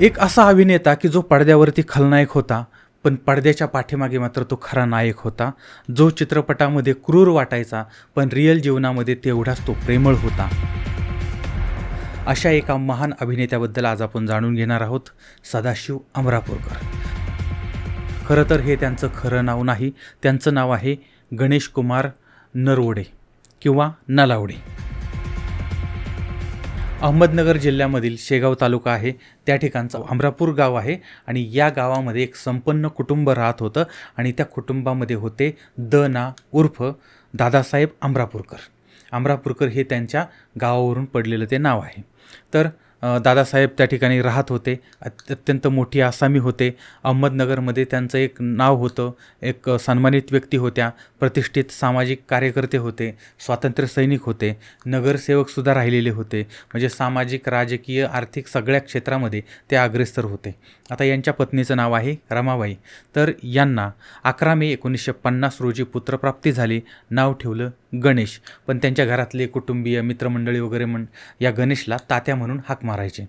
एक असा अभिनेता की जो पडद्यावरती खलनायक होता पण पडद्याच्या पाठीमागे मात्र तो खरा नायक होता जो चित्रपटामध्ये क्रूर वाटायचा पण रिअल जीवनामध्ये तेवढाच तो प्रेमळ होता. अशा एका महान अभिनेत्याबद्दल आज आपण जाणून घेणार आहोत सदाशिव अमरापूरकर. खरं तर हे त्यांचं खरं नाव नाही त्यांचं नाव आहे गणेश कुमार नरवडे किंवा नलावडे. अहमदनगर जिल्ह्यामधील शेगाव तालुका आहे. त्या ठिकाणचं अमरापूर गाव आहे आणि या गावामध्ये एक संपन्न कुटुंब राहत होतं आणि त्या कुटुंबामध्ये होते द ना उर्फ दादासाहेब अमरापूरकर. अमरापूरकर हे त्यांच्या गावावरून पडलेलं ते नाव आहे. तर दादासाहेब त्या ठिकाणी राहत होते. अत्यंत मोठी आसामी होते. अहमदनगरमध्ये त्यांचं एक नाव होतं. एक सन्मानित व्यक्ती होत्या. प्रतिष्ठित सामाजिक कार्यकर्ते होते. स्वातंत्र्य सैनिक होते. नगरसेवकसुद्धा राहिलेले होते. म्हणजे सामाजिक राजकीय आर्थिक सगळ्या क्षेत्रामध्ये ते अग्रेसर होते. आता यांच्या पत्नीचं नाव आहे रमाबाई. तर यांना अकरा मे एकोणीसशे पन्नास रोजी पुत्रप्राप्ती झाली. नाव ठेवलं गणेश. पण त्यांच्या घरातले कुटुंबीय मित्रमंडळी वगैरे म्हण या गणेशला तात्या म्हणून हाक मारायचे.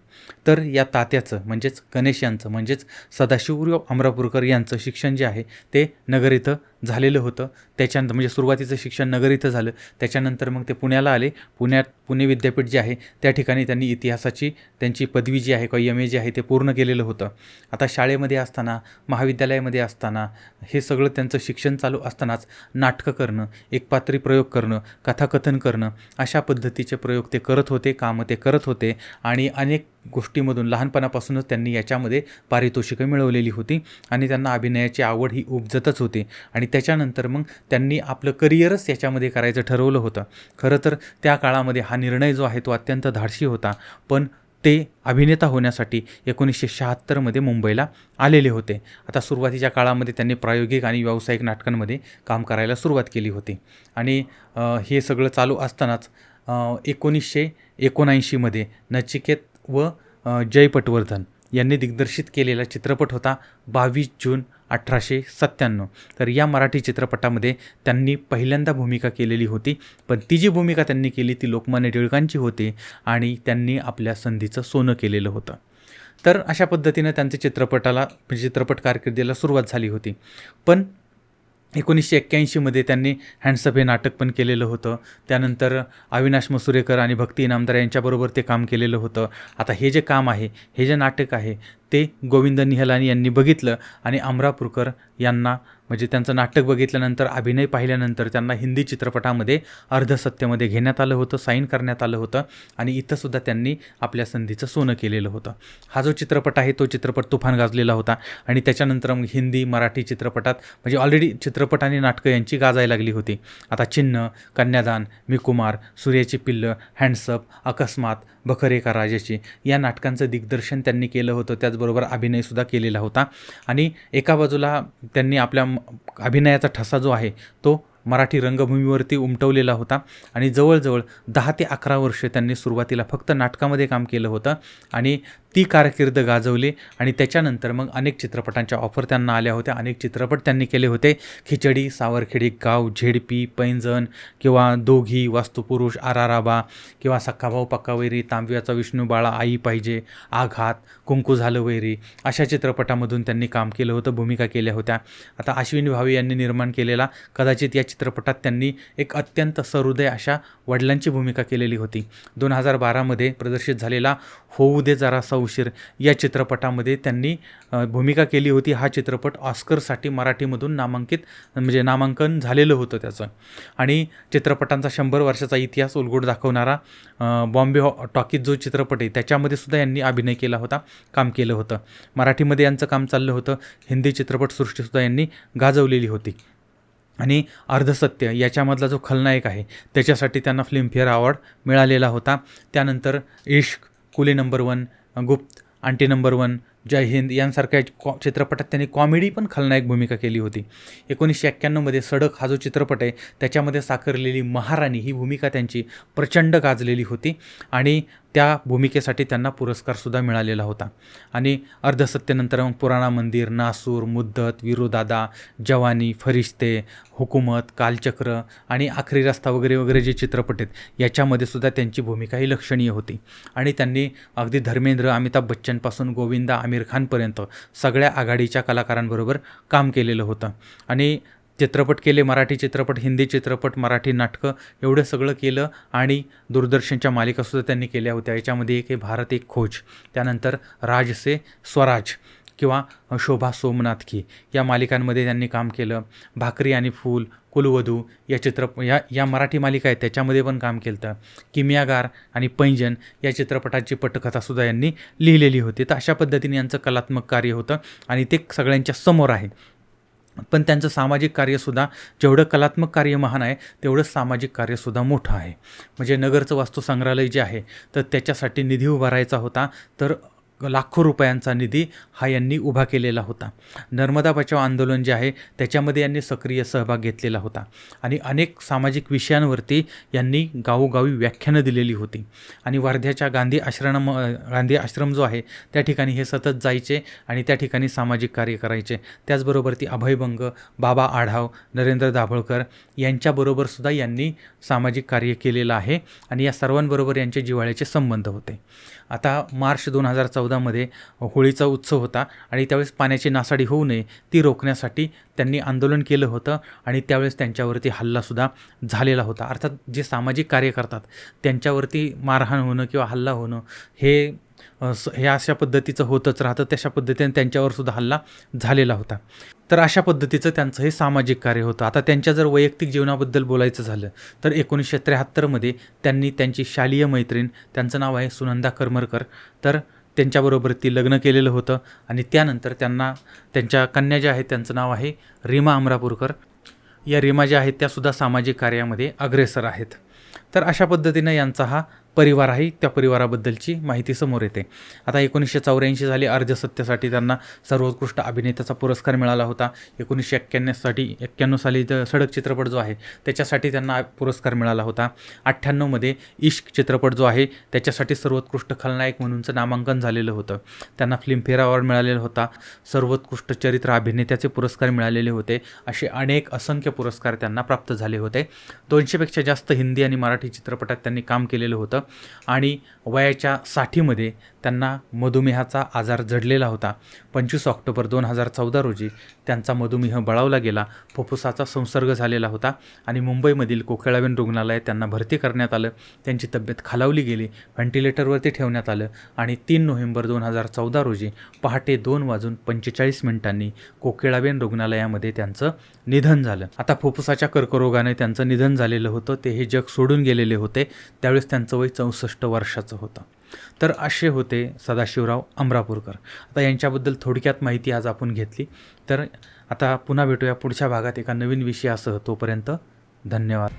तर या तात्याचं म्हणजेच गणेश यांचं म्हणजेच सदाशिवराव अमरापूरकर यांचं शिक्षण जे आहे ते नगर इथं झालेलं होतं. त्याच्यानंतर म्हणजे सुरुवातीचं शिक्षण नगर इथं झालं. त्याच्यानंतर मग ते पुण्याला आले. पुण्यात पुणे विद्यापीठ जे आहे त्या ठिकाणी त्यांनी इतिहासाची त्यांची पदवी जी आहे किंवा एम ए जे आहे ते पूर्ण केलेलं होतं. आता शाळेमध्ये असताना महाविद्यालयामध्ये असताना हे सगळं त्यांचं शिक्षण चालू असतानाच नाटकं करणं एकपात्री प्रयोग करणं कथाकथन करणं अशा पद्धतीचे प्रयोग ते करत होते कामं ते करत होते. आणि अनेक गोष्टीमधून लहानपणापासूनच त्यांनी याच्यामध्ये पारितोषिकं मिळवलेली होती आणि त्यांना अभिनयाची आवड ही उपजतच होती. आणि त्याच्यानंतर मग त्यांनी आपलं करिअरच याच्यामध्ये करायचं ठरवलं होतं. खरं तर त्या काळामध्ये हा निर्णय जो आहे तो अत्यंत धाडसी होता. पण ते अभिनेता होण्यासाठी एकोणीसशे शहात्तरमध्ये मुंबईला आलेले होते. आता सुरुवातीच्या काळामध्ये त्यांनी प्रायोगिक आणि व्यावसायिक नाटकांमध्ये काम करायला सुरुवात केली होती. आणि हे सगळं चालू असतानाच एकोणीसशे एकोणऐंशीमध्ये नचिकेत व जय पटवर्धन यांनी दिग्दर्शित केलेला चित्रपट होता बावीस जून अठराशे सत्त्याण्णव. तर या मराठी चित्रपटामध्ये त्यांनी पहिल्यांदा भूमिका केलेली होती पण ती जी भूमिका त्यांनी केली ती लोकमान्य टिळकांची होती आणि त्यांनी आपल्या संधीचं सोनं केलेलं होतं. तर अशा पद्धतीनं त्यांचे चित्रपटाला म्हणजे चित्रपट कारकिर्दीला सुरुवात झाली होती. पण एकोणीसशे एक्क्याऐंशीमध्ये त्यांनी हँडसप हे नाटक पण केलेलं होतं. त्यानंतर अविनाश मसुरेकर आणि भक्ती इनामदार यांच्याबरोबर ते काम केलेलं होतं. आता हे जे काम आहे हे जे नाटक आहे ते गोविंद निहलानी यांनी बघितलं आणि अमरापूरकर यांना म्हणजे त्यांचं नाटक बघितल्यानंतर अभिनय पाहिल्यानंतर त्यांना हिंदी चित्रपटामध्ये अर्धसत्यमध्ये घेण्यात आलं होतं साईन करण्यात आलं होतं आणि इथंसुद्धा त्यांनी आपल्या संधीचं सोनं केलेलं होतं. हा जो चित्रपट आहे तो चित्रपट तुफान गाजलेला होता आणि त्याच्यानंतर मग हिंदी मराठी चित्रपटात म्हणजे ऑलरेडी चित्रपट आणि नाटकं यांची गाजायला लागली होती. आता चिन्ह कन्यादान मी कुमार सूर्याची पिल्लं हँडसप अकस्मात बखर एका राजाची या नाटकांचं दिग्दर्शन त्यांनी केलं होतं. त्याचबरोबर अभिनयसुद्धा केलेला होता. आणि एका बाजूला त्यांनी आपल्या म- अभिनयाचा ठसा जो आहे तो मराठी रंगभूमीवरती उमटवलेला होता. आणि जवळजवळ दहा ते अकरा वर्ष त्यांनी सुरुवातीला फक्त नाटकामध्ये काम केलं होतं. आणि ती कारकीर्द गाजवली आणि त्याच्यानंतर मग अनेक चित्रपटांच्या ऑफर त्यांना आल्या होत्या. अनेक चित्रपट त्यांनी केले होते. खिचडी सावरखेडी गाव झेडपी पैंजण किंवा दोघी वास्तुपुरुष आराराबा किंवा सख्खाभाऊ पक्का वैरी तांब्याचा विष्णू बाळा आई पाहिजे आघात कुंकू झालं वैरी अशा चित्रपटामधून त्यांनी काम केलं होतं भूमिका केल्या होत्या. आता अश्विनी भावे यांनी निर्माण केलेला कदाचित या चित्रपटात त्यांनी एक अत्यंत सहृदय अशा वडिलांची भूमिका केलेली होती. दोन हजार बारामध्ये प्रदर्शित झालेला होऊ दे जरा सौ उशीर या चित्रपटामध्ये त्यांनी भूमिका केली होती. हा चित्रपट ऑस्करसाठी मराठीमधून नामांकित म्हणजे नामांकन झालेलं होतं त्याचं. आणि चित्रपटांचा शंभर वर्षाचा इतिहास उलगडून दाखवणारा बॉम्बे हॉ टॉकीज जो चित्रपट आहे त्याच्यामध्ये सुद्धा यांनी अभिनय केला होता काम केलं होतं. मराठीमध्ये यांचं काम चाललं होतं. हिंदी चित्रपटसृष्टीसुद्धा यांनी गाजवलेली होती. आणि अर्धसत्य याच्यामधला जो खलनायक आहे त्याच्यासाठी त्यांना फिल्मफेअर अवॉर्ड मिळालेला होता. त्यानंतर Ishq Coolie number one Gupt aunty number one Jai Hind यांसारख्या कॉ चित्रपटात त्यांनी कॉमेडी पण खलनायक भूमिका केली होती. एकोणीसशे एक्क्याण्णवमध्ये सडक हा जो चित्रपट आहे त्याच्यामध्ये साकारलेली महाराणी ही भूमिका त्यांची प्रचंड गाजलेली होती. आणि त्या भूमिकेसाठी त्यांना पुरस्कारसुद्धा मिळालेला होता. आणि अर्धसत्यनंतर मग पुराणा मंदिर नासूर मुद्दत विरुदादा जवानी फरिश्ते हुकूमत कालचक्र आणि आखरी रस्ता वगैरे वगैरे जे चित्रपट आहेत याच्यामध्ये सुद्धा त्यांची भूमिका ही लक्षणीय होती. आणि त्यांनी अगदी धर्मेंद्र अमिताभ बच्चनपासून गोविंदा आमिर खानपर्यंत सगळ्या आघाडीच्या कलाकारांबरोबर काम केलेलं होतं. आणि चित्रपट केले मराठी चित्रपट हिंदी चित्रपट मराठी नाटकं एवढं सगळं केलं आणि दूरदर्शनच्या मालिकासुद्धा त्यांनी केल्या होत्या. याच्यामध्ये एक आहे भारत एक खोज. त्यानंतर राज से स्वराज किंवा शोभा सोमनाथ की. या मालिकांमध्ये त्यांनी काम केलं. भाकरी आणि फूल कुलवधू या चित्रप या या मराठी मालिका आहेत. त्याच्यामध्ये पण काम केलं होतं किमियागार आणि पैंजन या चित्रपटाची पटकथासुद्धा यांनी लिहिलेली होती. तर अशा पद्धतीने यांचं कलात्मक कार्य होतं आणि ते सगळ्यांच्या समोर आहे. पण त्यांचं सामाजिक कार्यसुद्धा जेवढं कलात्मक कार्य महान आहे तेवढं सामाजिक कार्यसुद्धा मोठं आहे. म्हणजे नगरचं वास्तू संग्रहालय जे आहे तर त्याच्यासाठी निधी उभारायचा होता. तर लाखो रुपयांचा निधी हा यांनी उभा केलेला होता. नर्मदा बचाव आंदोलन जे आहे त्याच्यामध्ये यांनी सक्रिय सहभाग घेतलेला होता आणि अनेक सामाजिक विषयांवरती यांनी गावोगावी व्याख्यानं दिलेली होती. आणि वर्ध्याच्या गांधी आश्रम गांधी आश्रम जो आहे त्या ठिकाणी हे सतत जायचे आणि त्या ठिकाणी सामाजिक कार्य करायचे. त्याचबरोबर ती अभयभंग बाबा आढाव नरेंद्र दाभोळकर यांच्याबरोबरसुद्धा यांनी सामाजिक कार्य केलेलं आहे आणि या सर्वांबरोबर यांचे जिव्हाळ्याचे संबंध होते. आता मार्च दोन हजार चौदा चौदामध्ये होळीचा उत्सव होता आणि त्यावेळेस पाण्याची नासाडी होऊ नये ती रोखण्यासाठी त्यांनी आंदोलन केलं होतं आणि त्यावेळेस त्यांच्यावरती हल्लासुद्धा झालेला होता. अर्थात जे सामाजिक कार्य करतात त्यांच्यावरती मारहाण होणं किंवा हल्ला होणं हे हे अशा पद्धतीचं होतच राहतं. तशा पद्धतीने त्यांच्यावर सुद्धा हल्ला झालेला होता. तर अशा पद्धतीचं त्यांचं हे सामाजिक कार्य होतं. आता त्यांच्या जर वैयक्तिक जीवनाबद्दल बोलायचं झालं तर एकोणीसशे त्र्याहत्तरमध्ये त्यांनी त्यांची शालेय मैत्रीण त्यांचं नाव आहे सुनंदा करमरकर. तर त्यांच्याबरोबर ती लग्न केलेलं होतं आणि त्यानंतर त्यांना त्यांच्या कन्या ज्या आहेत त्यांचं नाव आहे रीमा अमरापूरकर या रीमा ज्या आहेत त्यासुद्धा सामाजिक कार्यामध्ये अग्रेसर आहेत. तर अशा पद्धतीनं यांचा हा परिवार आहे त्या परिवाराबद्दलची माहिती समोर येते. आता एकोणीसशे चौऱ्याऐंशी साली अर्धसत्यासाठी त्यांना सर्वोत्कृष्ट अभिनेत्याचा पुरस्कार मिळाला होता. एकोणीसशे एक्क्याण्णवसाठी एक्क्याण्णव साली सडक चित्रपट जो आहे त्याच्यासाठी त्यांना पुरस्कार मिळाला होता. अठ्ठ्याण्णवमध्ये इश्क चित्रपट जो आहे त्याच्यासाठी सर्वोत्कृष्ट खलनायक म्हणूनचं नामांकन झालेलं होतं. त्यांना फिल्मफेअर अवॉर्ड मिळालेला होता. सर्वोत्कृष्ट चरित्र अभिनेत्याचे पुरस्कार मिळालेले होते. असे अनेक असंख्य पुरस्कार त्यांना प्राप्त झाले होते. दोनशेपेक्षा जास्त हिंदी आणि मराठी चित्रपटात त्यांनी काम केलेलं होतं. आणि वयाच्या साठीमध्ये त्यांना मधुमेहाचा आजार जडलेला होता. पंचवीस ऑक्टोबर दोन हजार चौदा रोजी त्यांचा मधुमेह बळावला गेला. फुफ्फुसाचा संसर्ग झालेला होता आणि मुंबईमधील कोकिळाबेन रुग्णालयात त्यांना भरती करण्यात आलं. त्यांची तब्येत खालावली गेली. व्हेंटिलेटरवरती ठेवण्यात आलं आणि तीन नोव्हेंबर दोन हजार चौदा रोजी पहाटे दोन वाजून पंचेचाळीस मिनिटांनी कोकिळाबेन रुग्णालयामध्ये त्यांचं निधन झालं. आता फुफ्फुसाच्या कर्करोगाने त्यांचं निधन झालेलं होतं. ते हे जग सोडून गेलेले होते. त्यावेळेस त्यांचं वय चौसष्ट वर्षाचं होतं. तर असे होते सदाशिवराव अमरापूरकर. आता यांच्याबद्दल थोडक्यात माहिती आज आपण घेतली. तर आता पुन्हा भेटूया पुढच्या भागात एका नवीन विषयासह. तोपर्यंत धन्यवाद.